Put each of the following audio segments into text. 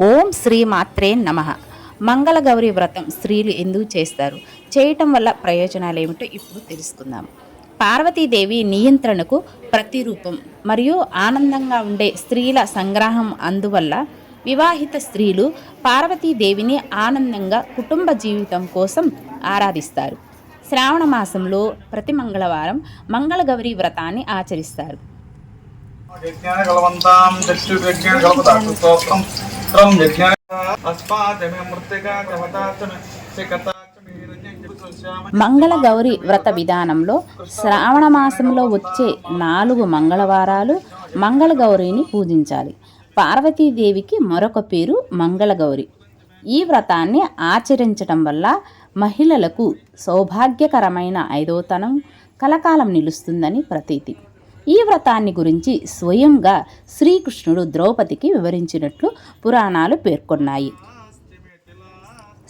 ఓం శ్రీ మాత్రే నమ. మంగళగౌరి వ్రతం స్త్రీలు ఎందుకు చేస్తారు? చేయటం వల్ల ప్రయోజనాలు ఏమిటో ఇప్పుడు తెలుసుకుందాం. పార్వతీదేవి నియంత్రణకు ప్రతిరూపం మరియు ఆనందంగా ఉండే స్త్రీల సంగ్రహం అందువల్ల వివాహిత స్త్రీలు పార్వతీదేవిని ఆనందంగా కుటుంబ జీవితం కోసం ఆరాధిస్తారు. శ్రావణ మాసంలో ప్రతి మంగళవారం మంగళగౌరి వ్రతాన్ని ఆచరిస్తారు. యజ్ఞాన కలవంతాం స్తోత్రం త్రం యజ్ఞాన అస్మాదమే మృతిగా వ్రత విధానంలో శ్రావణ మాసంలో వచ్చే నాలుగు మంగళవారాలు మంగళగౌరిని పూజించాలి. పార్వతీదేవికి మరొక పేరు మంగళగౌరి. ఈ వ్రతాన్ని ఆచరించటం వల్ల మహిళలకు సౌభాగ్యకరమైన ఐదోతనం కలకాలం నిలుస్తుందని ప్రతీతి. ఈ వ్రతాన్ని గురించి స్వయంగా శ్రీకృష్ణుడు ద్రౌపదికి వివరించినట్లు పురాణాలు పేర్కొన్నాయి.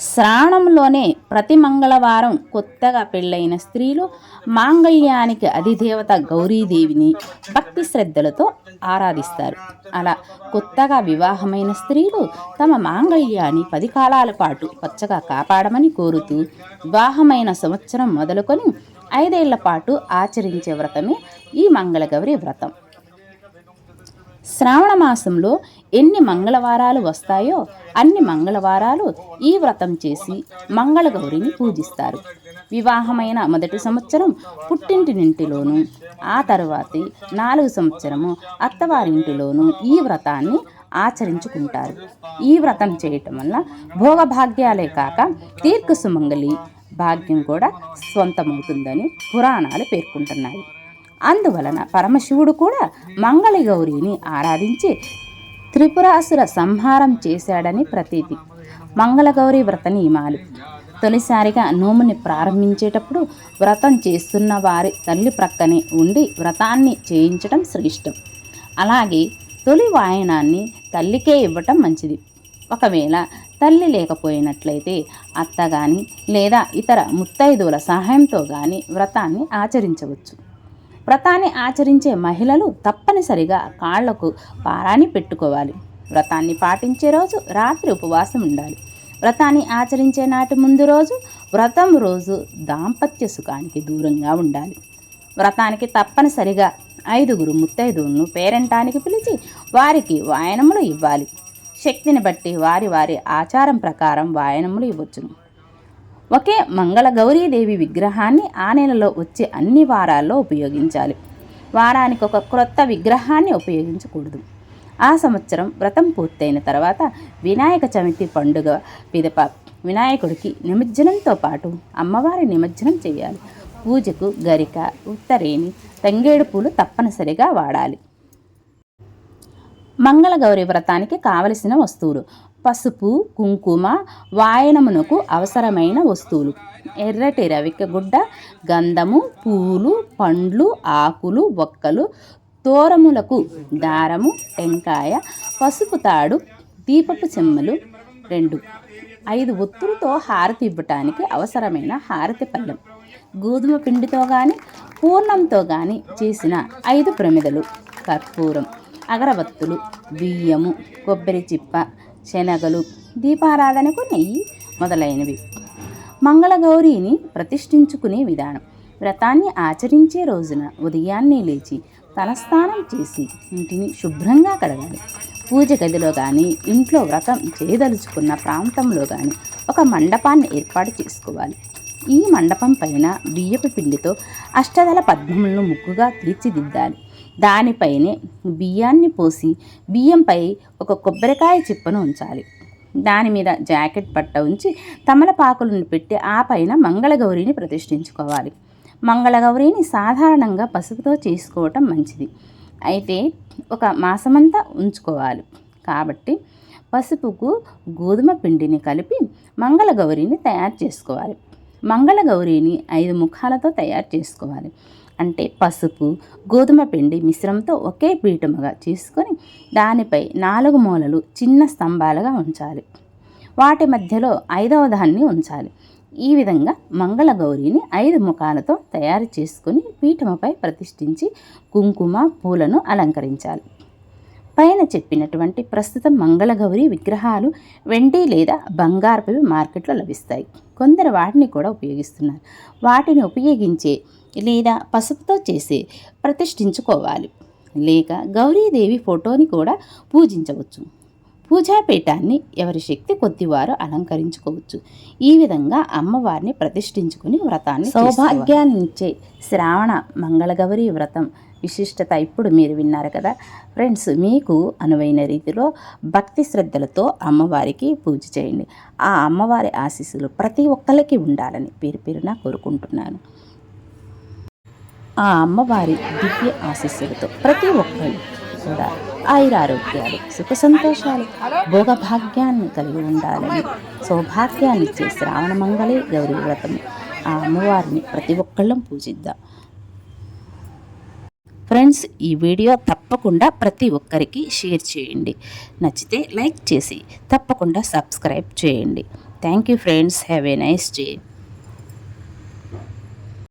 శ్రావణంలోనే ప్రతి మంగళవారం కొత్తగా పెళ్ళైన స్త్రీలు మాంగళ్యానికి అధిదేవత గౌరీదేవిని భక్తి శ్రద్ధలతో ఆరాధిస్తారు. అలా కొత్తగా వివాహమైన స్త్రీలు తమ మాంగళ్యాన్ని పది కాలాల పాటు పచ్చగా కాపాడమని కోరుతూ వివాహమైన సంవత్సరం మొదలుకొని ఐదేళ్ళ పాటు ఆచరించే వ్రతమే ఈ మంగళగౌరి వ్రతం. శ్రావణ మాసంలో ఎన్ని మంగళవారాలు వస్తాయో అన్ని మంగళవారాలు ఈ వ్రతం చేసి మంగళగౌరిని పూజిస్తారు. వివాహమైన మొదటి సంవత్సరం పుట్టింటినింటిలోను ఆ తరువాతి నాలుగు సంవత్సరము అత్తవారింటిలోను ఈ వ్రతాన్ని ఆచరించుకుంటారు. ఈ వ్రతం చేయటం వల్ల భోగభాగ్యాలే కాక దీర్ఘ సుమంగళి భాగ్యం కూడా స్వంతమవుతుందని పురాణాలు పేర్కొంటున్నాయి. అందువలన పరమశివుడు కూడా మంగళగౌరిని ఆరాధించి త్రిపురాసుర సంహారం చేశాడని ప్రతీతి. మంగళగౌరి వ్రత నియమాలు. తొలిసారిగా నోముని ప్రారంభించేటప్పుడు వ్రతం చేస్తున్న వారి తల్లి ప్రక్కనే ఉండి వ్రతాన్ని చేయించడం శ్రేష్టం. అలాగే తొలి వాయనాన్ని తల్లికే ఇవ్వటం మంచిది. ఒకవేళ తల్లి లేకపోయినట్లయితే అత్త కానీ లేదా ఇతర ముత్తైదువుల సహాయంతో కానీ వ్రతాన్ని ఆచరించవచ్చు. వ్రతాన్ని ఆచరించే మహిళలు తప్పనిసరిగా కాళ్ళకు పారాన్ని పెట్టుకోవాలి. వ్రతాన్ని పాటించే రోజు రాత్రి ఉపవాసం ఉండాలి. వ్రతాన్ని ఆచరించే నాటి ముందు రోజు వ్రతం రోజు దాంపత్య సుఖానికి దూరంగా ఉండాలి. వ్రతానికి తప్పనిసరిగా ఐదుగురు ముత్తైదువులను పేరెంటానికి పిలిచి వారికి వాయనములు ఇవ్వాలి. శక్తిని బట్టి వారి వారి ఆచారం ప్రకారం వాయనములు ఇవ్వచ్చును. ఒకే మంగళ గౌరీదేవి విగ్రహాన్ని ఆ నెలలో వచ్చే అన్ని వారాల్లో ఉపయోగించాలి. వారానికి ఒక క్రొత్త విగ్రహాన్ని ఉపయోగించకూడదు. ఆ సంవత్సరం వ్రతం పూర్తయిన తర్వాత వినాయక చవితి పండుగ పిదప వినాయకుడికి నిమజ్జనంతో పాటు అమ్మవారి నిమజ్జనం చేయాలి. పూజకు గరిక ఉత్తరేణి తంగేడు పూలు తప్పనిసరిగా వాడాలి. మంగళగౌరి వ్రతానికి కావలసిన వస్తువులు. పసుపు కుంకుమ వాయనమునకు అవసరమైన వస్తువులు. ఎర్రటి రవిక గుడ్డ గంధము పూలు పండ్లు ఆకులు ఒక్కలు తోరములకు దారము టెంకాయ పసుపు తాడు దీపపు చెమ్మలు రెండు. ఐదు ఒత్తులతో హారతి ఇవ్వటానికి అవసరమైన హారతి పళ్ళెం. గోధుమ పిండితో కానీ పూర్ణంతో కానీ చేసిన ఐదు ప్రమిదలు. కర్పూరం. అగరబత్తులు బియ్యము కొబ్బరి చిప్ప శనగలు దీపారాధనకు నెయ్యి మొదలైనవి. మంగళగౌరిని ప్రతిష్ఠించుకునే విధానం. వ్రతాన్ని ఆచరించే రోజున ఉదయాన్నే లేచి తలస్నానం చేసి ఇంటిని శుభ్రంగా కడగాలి. పూజ గదిలో కానీ ఇంట్లో వ్రతం చేయదలుచుకున్న ప్రాంతంలో కానీ ఒక మండపాన్ని ఏర్పాటు చేసుకోవాలి. ఈ మండపం పైన బియ్యపు పిండితో అష్టదల పద్మములను ముగ్గుగా తీర్చిదిద్దాలి. దానిపైనే బియ్యాన్ని పోసి బియ్యంపై ఒక కొబ్బరికాయ చిప్పను ఉంచాలి. దాని మీద జాకెట్ పట్ట ఉంచి తమలపాకులను పెట్టి ఆ పైన మంగళగౌరిని ప్రతిష్ఠించుకోవాలి. మంగళగౌరిని సాధారణంగా పసుపుతో చేసుకోవటం మంచిది. అయితే ఒక మాసమంతా ఉంచుకోవాలి. కాబట్టి పసుపుకు గోధుమ పిండిని కలిపి మంగళగౌరిని తయారు చేసుకోవాలి. మంగళగౌరిని ఐదు ముఖాలతో తయారు చేసుకోవాలి. అంటే పసుపు గోధుమ పిండి మిశ్రమంతో ఒకే పీఠముగా చేసుకొని దానిపై నాలుగు మూలలు చిన్న స్తంభాలుగా ఉంచాలి. వాటి మధ్యలో ఐదవ దాన్ని ఉంచాలి. ఈ విధంగా మంగళగౌరిని ఐదు ముఖాలతో తయారు చేసుకుని పీఠముపై ప్రతిష్ఠించి కుంకుమ పూలను అలంకరించాలి. పైన చెప్పినటువంటి ప్రస్తుతం మంగళగౌరి విగ్రహాలు వెండి లేదా బంగారపు మార్కెట్లో లభిస్తాయి. కొందరు వాటిని కూడా ఉపయోగిస్తున్నారు. వాటిని ఉపయోగించే లేదా పసుపుతో చేసి ప్రతిష్ఠించుకోవాలి. లేక గౌరీదేవి ఫోటోని కూడా పూజించవచ్చు. పూజాపీఠాన్ని ఎవరి శక్తి కొద్దివారు అలంకరించుకోవచ్చు. ఈ విధంగా అమ్మవారిని ప్రతిష్ఠించుకుని వ్రతాన్ని సౌభాగ్యాన్నిచ్చే శ్రావణ మంగళగౌరి వ్రతం విశిష్టత ఇప్పుడు మీరు విన్నారు కదా. ఫ్రెండ్స్ మీకు అనువైన రీతిలో భక్తి శ్రద్ధలతో అమ్మవారికి పూజ చేయండి. ఆ అమ్మవారి ఆశీస్సులు ప్రతి ఒక్కరికి ఉండాలని పేరు పేరున కోరుకుంటున్నాను. ఆ అమ్మవారి దివ్య ఆశీస్సులతో ప్రతి ఒక్కరు కూడా ఆయురారోగ్యాలు సుఖ సంతోషాలు భోగభాగ్యాన్ని కలిగి ఉండాలని సౌభాగ్యాన్ని ఇచ్చే శ్రావణ మంగళే గౌరీ వ్రతం ఆ అమ్మవారిని ప్రతి ఒక్కళ్ళం పూజిద్దాం. ఫ్రెండ్స్ ఈ వీడియో తప్పకుండా ప్రతి ఒక్కరికి షేర్ చేయండి. నచ్చితే లైక్ చేసి తప్పకుండా సబ్స్క్రైబ్ చేయండి. Thank you friends. Have a nice day.